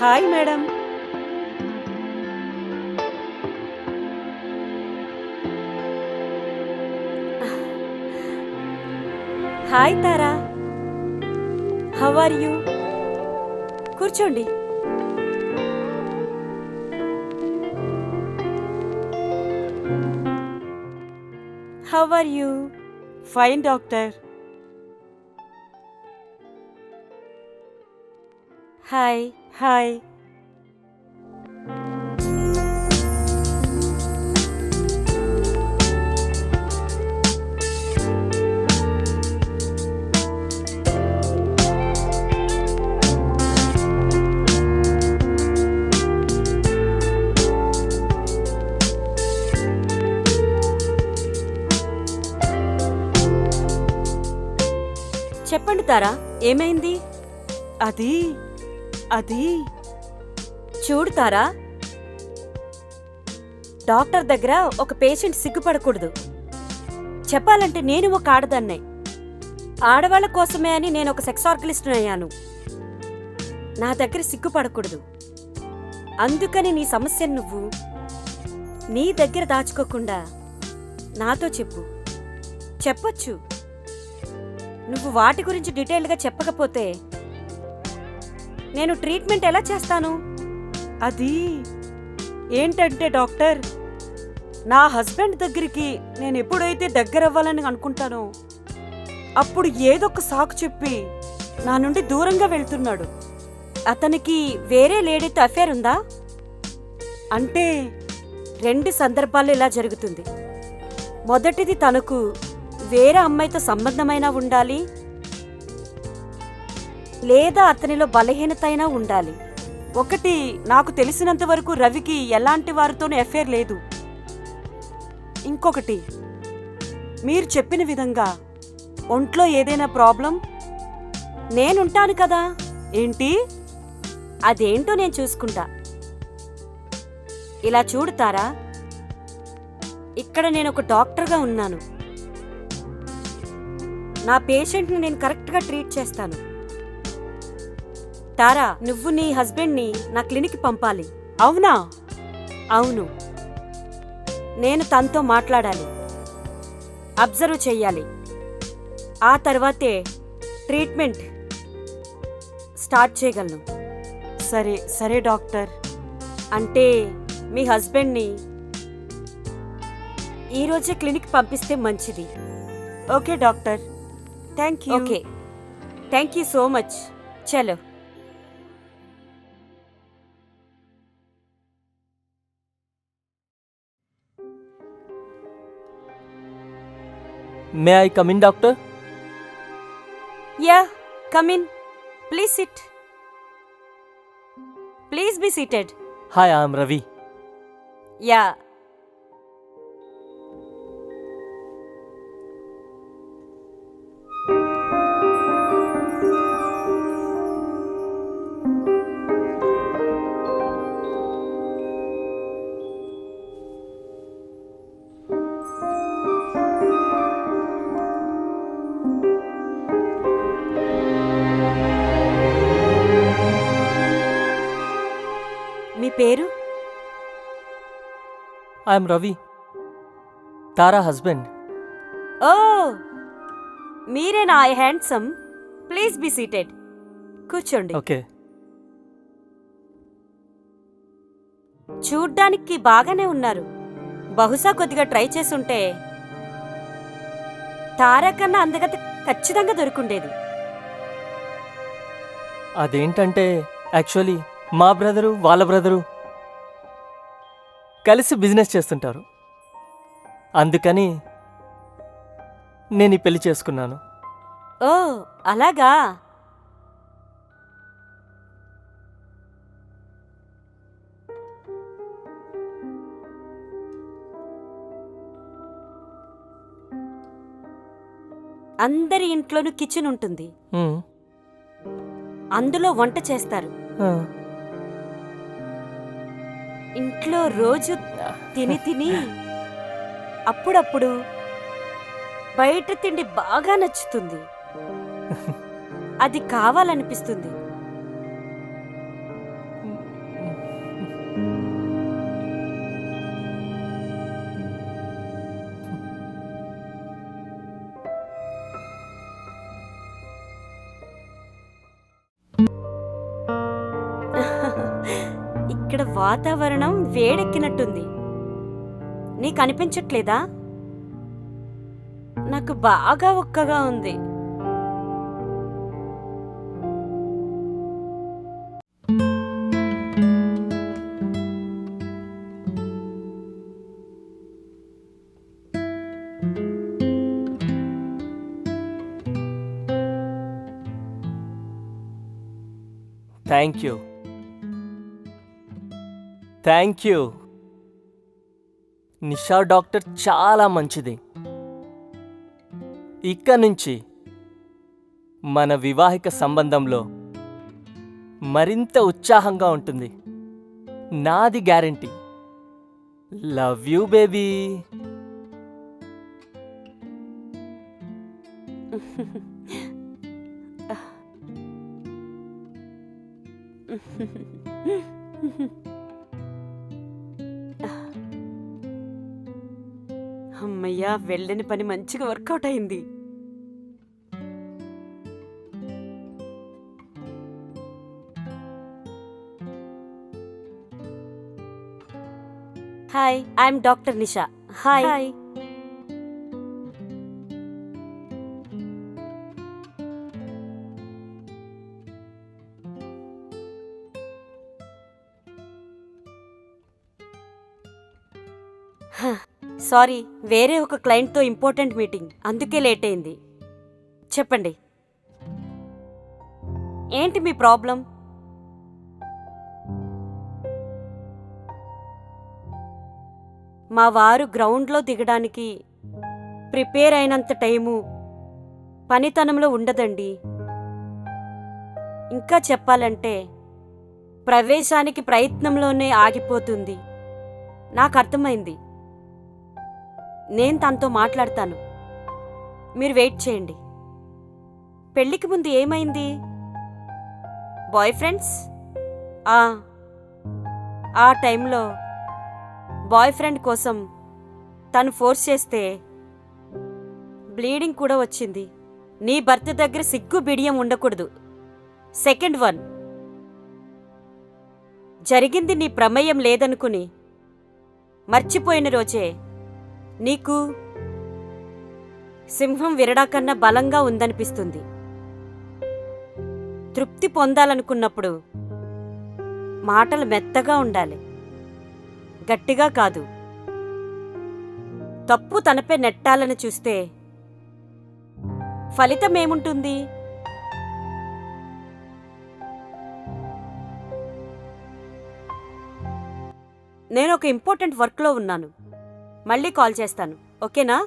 Hi madam. Hi Tara. How are you కూర్చోండి. How are you fine doctor hi hi చెప్పండి తారా ఏమైంది? అది అది? చూడతారా? డాక్టర్ దగ్గర ఒక పేషెంట్ సిగ్గుపడకూడదు. చెప్పాలంటే నేను ఒక ఆడదాన్నే. ఆడవాళ్ళ కోసమే అని నేను ఒక సెక్స్ ఆర్గలిస్ట్ అయ్యాను. నా దగ్గర సిగ్గుపడకూడదు. అందుకని నీ సమస్యను నువ్వు నీ దగ్గర దాచుకోకుండా నాతో చెప్పు. చెప్పొచ్చు. నువ్వు వాటి గురించి డీటెయిల్గా చెప్పకపోతే నేను ట్రీట్మెంట్ ఎలా చేస్తాను? అది ఏంటంటే డాక్టర్ నా హస్బెండ్ దగ్గరికి నేను ఎప్పుడైతే దగ్గర అవ్వాలని అనుకుంటానో అప్పుడు ఏదొక సాకు చెప్పి నా నుండి దూరంగా వెళ్తున్నాడు. అతనికి వేరే లేడీతో అఫేర్ ఉందా? అంటే రెండు సందర్భాల్లో ఇలా జరుగుతుంది. మొదటిది తనకు వేరే అమ్మాయితో సంబంధమైనా ఉండాలి లేదా అతనిలో బలహీనత అయినా ఉండాలి. ఒకటి నాకు తెలిసినంత వరకు రవికి ఎలాంటి వారితోనూ ఎఫైర్ లేదు. ఇంకొకటి మీరు చెప్పిన విధంగా ఒంట్లో ఏదైనా ప్రాబ్లం? నేనుంటాను కదా. ఏంటి? అదేంటో నేను చూసుకుంటా. ఇలా చూడుతారా ఇక్కడ నేను ఒక డాక్టర్గా ఉన్నాను. నా పేషెంట్ని నేను కరెక్ట్గా ట్రీట్ చేస్తాను. తారా నువ్వు నీ హస్బెండ్ని నా క్లినిక్కి పంపాలి. అవునా? అవును. నేను తనతో మాట్లాడాలి. అబ్జర్వ్ చెయ్యాలి. ఆ తర్వాతే ట్రీట్మెంట్ స్టార్ట్ చేయగలను. సరే సరే డాక్టర్. అంటే మీ హస్బెండ్ని ఈరోజే క్లినిక్ పంపిస్తే మంచిది. Okay doctor. Thank you. Okay. Thank you so much. చలో. May I come in, doctor? Yeah, come in. Please sit. Please be seated. Hi, I'm Ravi. Yeah, పేరు? I'm Ravi. Tara husband. Oh! మీరేనా I handsome. Please be seated. కూర్చోండి. Okay. చూడ్డానికి బాగానే ఉన్నారు. బహుశా కొద్దిగా try చేసుంటే తారా కన్నా అందగత ఖచ్చితంగా దొరుకుండేది. అదేంటంటే యాక్చువల్లీ మా బ్రదరు వాళ్ళ బ్రదరు కలిసి బిజినెస్ చేస్తుంటారు. అందుకని నేను ఈ పెళ్ళి చేసుకున్నాను. ఓ అలాగా? అందరి ఇంట్లోనూ కిచెన్ ఉంటుంది. అందులో వంట చేస్తారు. ఇంట్లో రోజు తిని తిని అప్పుడప్పుడు బయట తిండి బాగా నచ్చుతుంది. అది కావాలనిపిస్తుంది. ఇక్కడ వాతావరణం వేడెక్కినట్టుంది. నీకు అనిపించట్లేదా? నాకు బాగా ఒక్కగా ఉంది. Thank you thank you. Nisha doctor చాలా మంచిది. ఇక్క నుంచి మన వివాహిక సంబంధంలో మరింత ఉత్సాహంగా ఉంటుంది. నాది గ్యారంటీ. Love you baby. అమ్మయ్యా వెళ్ళని పని మంచిగా వర్కౌట్ అయింది. Hi I'm doctor Nisha hi hi sorry వేరే ఒక క్లయింట్తో ఇంపార్టెంట్ మీటింగ్. అందుకే లేట్ అయింది. చెప్పండి. ఏంటి మీ ప్రాబ్లం? మా వారు గ్రౌండ్లో దిగడానికి ప్రిపేర్ అయినంత టైము పనితనంలో ఉండదండి. ఇంకా చెప్పాలంటే ప్రవేశానికి ప్రయత్నంలోనే ఆగిపోతుంది. నాకు అర్థమైంది. నేను తనతో మాట్లాడతాను. మీరు వెయిట్ చేయండి. పెళ్ళికి ముందు ఏమైంది? Boyfriends? ఆ ఆ టైంలో బాయ్ ఫ్రెండ్ కోసం తను ఫోర్స్ చేస్తే బ్లీడింగ్ కూడా వచ్చింది. నీ భర్త దగ్గర సిగ్గు బిడియం ఉండకూడదు. Second one. జరిగింది నీ ప్రమేయం లేదనుకుని మర్చిపోయిన రోజే నీకు సింహం విరడాకన్నా బలంగా ఉందనిపిస్తుంది. తృప్తి పొందాలనుకున్నప్పుడు మాటలు మెత్తగా ఉండాలి. గట్టిగా కాదు. తప్పు తనపై నెట్టాలని చూస్తే ఫలితం ఏముంటుంది? నేను ఒక ఇంపార్టెంట్ వర్క్లో ఉన్నాను. మళ్ళీ కాల్ చేస్తాను. ఓకేనా?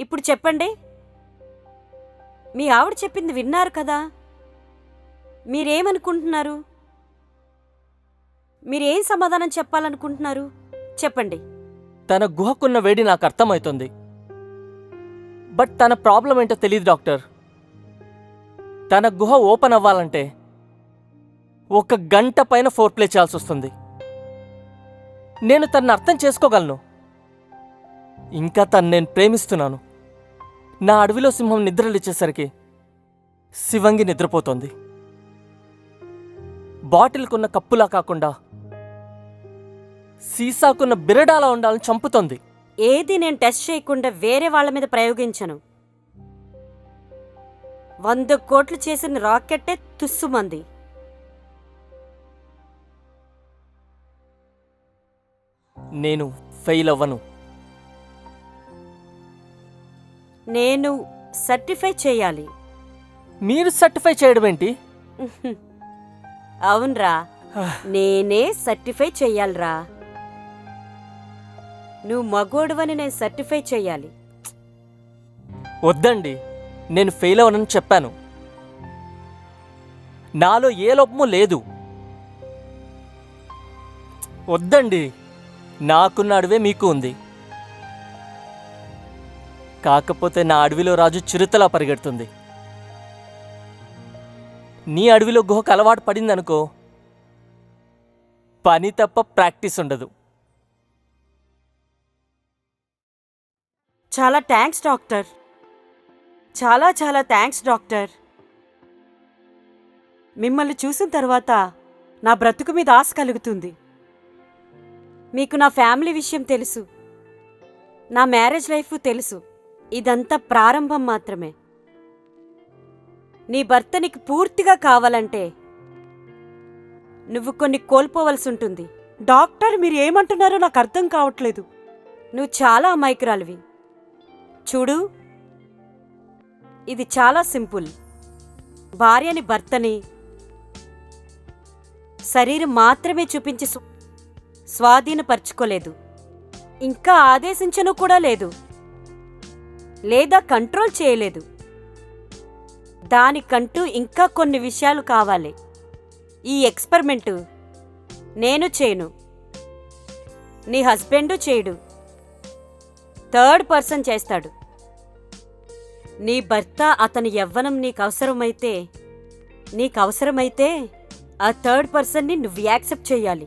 ఇప్పుడు చెప్పండి. మీ ఆవిడ చెప్పింది విన్నారు కదా? మీరేమనుకుంటున్నారు? మీరేం సమాధానం చెప్పాలనుకుంటున్నారు? చెప్పండి. తన గుహకున్న వేడి నాకు అర్థమవుతుంది. బట్ తన ప్రాబ్లం ఏంటో తెలియదు డాక్టర్. తన గుహ ఓపెన్ అవ్వాలంటే ఒక గంట పైన ఫోర్ ప్లే చేయాల్సి వస్తుంది. నేను తన్ని అర్థం చేసుకోగలను. ఇంకా తను నేను ప్రేమిస్తున్నాను. నా అడవిలో సింహం నిద్రలిచ్చేసరికి శివంగి నిద్రపోతోంది. బాటిల్కున్న కప్పులా కాకుండా సీసాకున్న బిరడాలా ఉండాలని చంపుతోంది. ఏది నేను టెస్ట్ చేయకుండా వేరే వాళ్ళ మీద ప్రయోగించను. వంద కోట్లు చేసిన రాకెట్టే తుస్సుమంది. నేను ఫెయిల్ అవ్వను. నేను సర్టిఫై చేయాలి. మీరు సర్టిఫై చేయడం ఏంటి? అవునరా. నేనే సర్టిఫై చెయ్యాలిరా నువ్వు మగోడువని నేను సర్టిఫై చెయ్యాలి వద్దండి. నేను ఫెయిల్ అవ్వనని చెప్పాను. నాలో ఏ లోపము లేదు. వద్దండి నాకున్న అడవే మీకు ఉంది. కాకపోతే నా అడవిలో రాజు చిరుతలా పరిగెడుతుంది. నీ అడవిలో గుహకు అలవాటు పడిందనుకో పని తప్ప ప్రాక్టీస్ ఉండదు. చాలా థ్యాంక్స్ డాక్టర్. చాలా చాలా థ్యాంక్స్ డాక్టర్. మిమ్మల్ని చూసిన తర్వాత నా బ్రతుకు మీద ఆశ కలుగుతుంది. మీకు నా ఫ్యామిలీ విషయం తెలుసు. నా మ్యారేజ్ లైఫ్ తెలుసు. ఇదంతా ప్రారంభం మాత్రమే. నీ భర్త నీకు పూర్తిగా కావాలంటే నువ్వు కొన్ని కోల్పోవలసి ఉంటుంది. డాక్టర్ మీరు ఏమంటున్నారో నాకు అర్థం కావట్లేదు. నువ్వు చాలా అమాయకురాలివి. చూడు ఇది చాలా సింపుల్. భార్యని భర్తని శరీరం మాత్రమే చూపించి స్వాధీనపరచుకోలేదు. ఇంకా ఆదేశించను కూడా లేదు. లేదా కంట్రోల్ చేయలేదు. దానికంటూ ఇంకా కొన్ని విషయాలు కావాలి. ఈ ఎక్స్పెరిమెంటు నేను చేయను. నీ హస్బెండు చేయడు. థర్డ్ పర్సన్ చేస్తాడు. నీ భర్త అతని యవ్వనం నీకు అవసరమైతే నీకు అవసరమైతే ఆ థర్డ్ పర్సన్ని నువ్వు యాక్సెప్ట్ చేయాలి.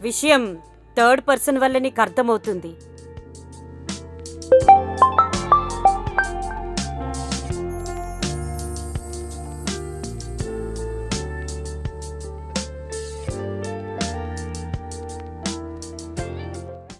విషయం థర్డ్ పర్సన్ వల్ల నీకు అర్థమవుతుంది